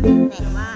แต่ว่า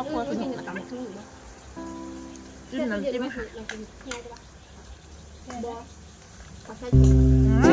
อบครัวสนุกนะคะจิ้มน้ำจิ้มค่ะบอส